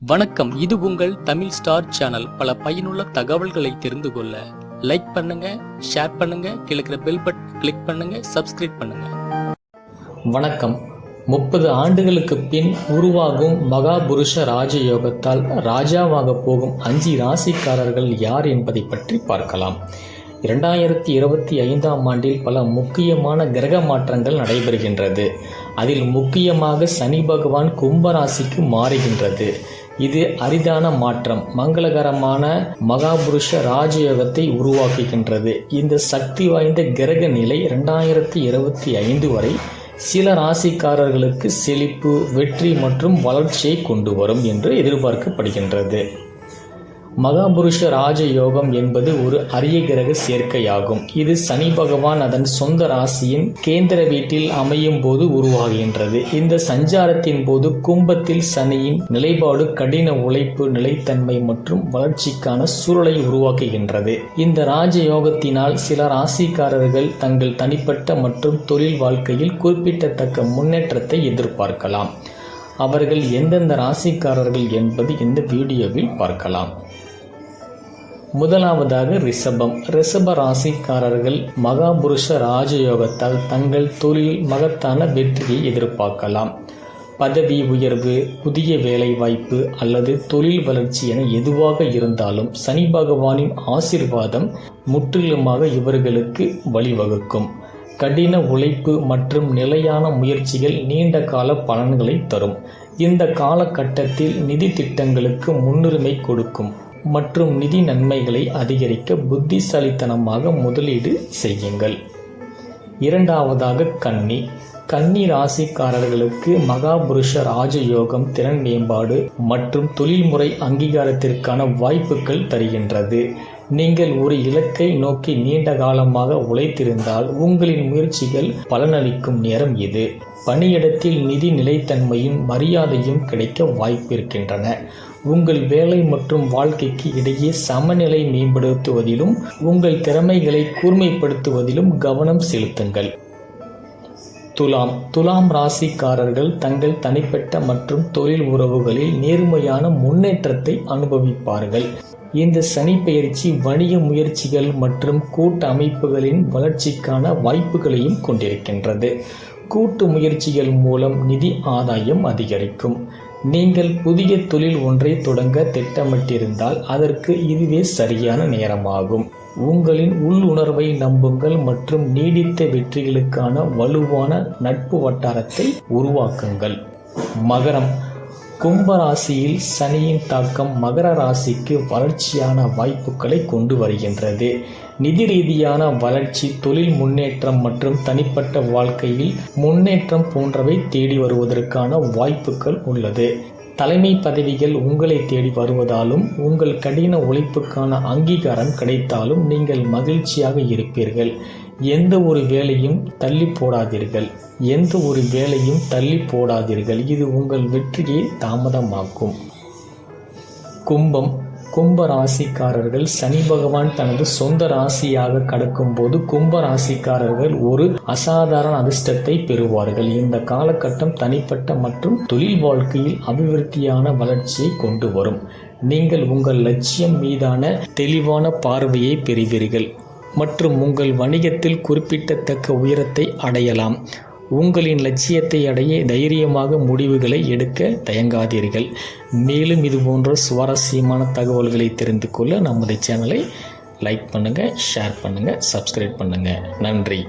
வணக்கம். இது உங்கள் தமிழ் ஸ்டார் சேனல். பல பயனுள்ள தகவல்களை தெரிந்து கொள்ள லைக் பண்ணுங்க ஷேர் பண்ணுங்க கிழக்கிற பெல் பட்டன் கிளிக் பண்ணுங்க சப்ஸ்கிரைப் பண்ணுங்க. வணக்கம். முப்பது ஆண்டுகளுக்கு பின் உருவாகும் மகாபுருஷ ராஜயோகத்தால் ராஜாவாக போகும் அஞ்சு ராசிக்காரர்கள் யார் என்பதை பற்றி பார்க்கலாம். இரண்டாயிரத்தி இருபத்தி ஐந்தாம் ஆண்டில் பல முக்கியமான கிரக மாற்றங்கள் நடைபெறுகின்றது. அதில் முக்கியமாக சனி பகவான் கும்பராசிக்கு மாறுகின்றது. இது அரிதான மாற்றம். மங்களகரமான மகாபுருஷ ராஜயோகத்தை உருவாக்குகின்றது. இந்த சக்தி வாய்ந்த கிரக நிலை இரண்டாயிரத்தி இருபத்தி ஐந்து வரை சில ராசிக்காரர்களுக்கு செழிப்பு வெற்றி மற்றும் வளர்ச்சியை கொண்டு வரும் என்று எதிர்பார்க்கப்படுகின்றது. மகாபுருஷ ராஜ யோகம் என்பது ஒரு அரிய கிரக சேர்க்கையாகும். இது சனி பகவான் அதன் சொந்த ராசியின் கேந்திர வீட்டில் அமையும் போது உருவாகின்றது. இந்த சஞ்சாரத்தின் போது கும்பத்தில் சனியின் நிலைப்பாடு கடின உழைப்பு நிலைத்தன்மை மற்றும் வளர்ச்சிக்கான சூழலை உருவாக்குகின்றது. இந்த ராஜயோகத்தினால் சில ராசிக்காரர்கள் தங்கள் தனிப்பட்ட மற்றும் தொழில் வாழ்க்கையில் குறிப்பிடத்தக்க முன்னேற்றத்தை எதிர்பார்க்கலாம். அவர்கள் எந்தெந்த ராசிக்காரர்கள் என்பது இந்த வீடியோவில் பார்க்கலாம். முதலாவதாக ரிஷபம். ரிஷப ராசிக்காரர்கள் மகாபுருஷ ராஜயோகத்தால் தங்கள் தொழில் மகத்தான வெற்றியை எதிர்பார்க்கலாம். பதவி உயர்வு புதிய வேலை வாய்ப்பு அல்லது தொழில் வளர்ச்சி என எதுவாக இருந்தாலும் சனி பகவானின் ஆசிர்வாதம் முற்றிலுமாக இவர்களுக்கு வழிவகுக்கும். கடின உழைப்பு மற்றும் நிலையான முயற்சிகள் நீண்ட கால பலன்களை தரும். இந்த காலகட்டத்தில் நிதி திட்டங்களுக்கு முன்னுரிமை கொடுக்கும் மற்றும் நிதி நன்மைகளை அதிகரிக்க புத்திசாலித்தனமாக முதலீடு செய்யுங்கள். இரண்டாவதாக கன்னி. கன்னி ராசிக்காரர்களுக்கு மகாபுருஷ ராஜயோகம் திறன் மேம்பாடு மற்றும் தொழில்முறை அங்கீகாரத்திற்கான வாய்ப்புகள் தருகின்றது. நீங்கள் ஒரு இலக்கை நோக்கி நீண்ட காலமாக உழைத்திருந்தால் உங்களின் முயற்சிகள் பலனளிக்கும் நேரம் இது. பணியிடத்தில் நிதி நிலைத்தன்மையும் மரியாதையும் கிடைக்க வாய்ப்பிருக்கின்றன. உங்கள் வேலை மற்றும் வாழ்க்கைக்கு இடையே சமநிலை மேம்படுத்துவதிலும் உங்கள் திறமைகளை கூர்மைப்படுத்துவதிலும் கவனம் செலுத்துங்கள். துலாம் துலாம் ராசிக்காரர்கள் தங்கள் தனிப்பட்ட மற்றும் தொழில் உறவுகளில் நேர்மையான முன்னேற்றத்தை அனுபவிப்பார்கள். இந்த சனி பெயர்ச்சி வணிக முயற்சிகள் மற்றும் கூட்டு அமைப்புகளின் வளர்ச்சிக்கான வாய்ப்புகளையும் கொண்டிருக்கின்றது. கூட்டு முயற்சிகள் மூலம் நிதி ஆதாயம் அதிகரிக்கும். நீங்கள் புதிய தொழில் ஒன்றை தொடங்க திட்டமிட்டிருந்தால் அதற்கு இதுவே சரியான நேரமாகும். உங்களின் உள்ளுணர்வை நம்புங்கள் மற்றும் நீடித்த வெற்றிகளுக்கான வலுவான நட்பு வட்டாரத்தை உருவாக்குங்கள். மகரம். கும்பராசியில் சனியின் தாக்கம் மகர ராசிக்கு வளர்ச்சியான வாய்ப்புகளை கொண்டு வருகின்றது. நிதி ரீதியான வளர்ச்சி தொழில் முன்னேற்றம் மற்றும் தனிப்பட்ட வாழ்க்கையில் முன்னேற்றம் போன்றவை தேடி வருவதற்கான வாய்ப்புகள் உள்ளது. தலைமை பதவிகள் உங்களை தேடி வருவதாலும் உங்கள் கடின உழைப்புக்கான அங்கீகாரம் கிடைத்தாலும் நீங்கள் மகிழ்ச்சியாக இருப்பீர்கள். எந்த ஒரு வேலையும் தள்ளி போடாதீர்கள். எந்த ஒரு வேலையும் தள்ளி போடாதீர்கள். இது உங்கள் வெற்றியை தாமதமாக்கும். கும்பம் கும்ப ராசிக்காரர்கள் சனி பகவான் தனது சொந்த ராசியாக கடக்கும்போது கும்ப ராசிக்காரர்கள் ஒரு அசாதாரண அதிர்ஷ்டத்தை பெறுவார்கள். இந்த காலகட்டம் தனிப்பட்ட மற்றும் தொழில் வாழ்க்கையில் அபிவிருத்தியான வளர்ச்சியை கொண்டு வரும். நீங்கள் உங்கள் லட்சியம் மீதான தெளிவான பார்வையை பெறுவீர்கள். மற்றும் உங்கள் வணிகத்தில் குறிப்பிடத்தக்க உயரத்தை அடையலாம். உங்களின் லட்சியத்தை அடைய தைரியமாக முடிவுகளை எடுக்க தயங்காதீர்கள். மேலும் இது போன்ற சுவாரஸ்யமான தகவல்களை தெரிந்து கொள்ள நமது சேனலை லைக் பண்ணுங்கள் ஷேர் பண்ணுங்கள் சப்ஸ்கிரைப் பண்ணுங்கள் நன்றி.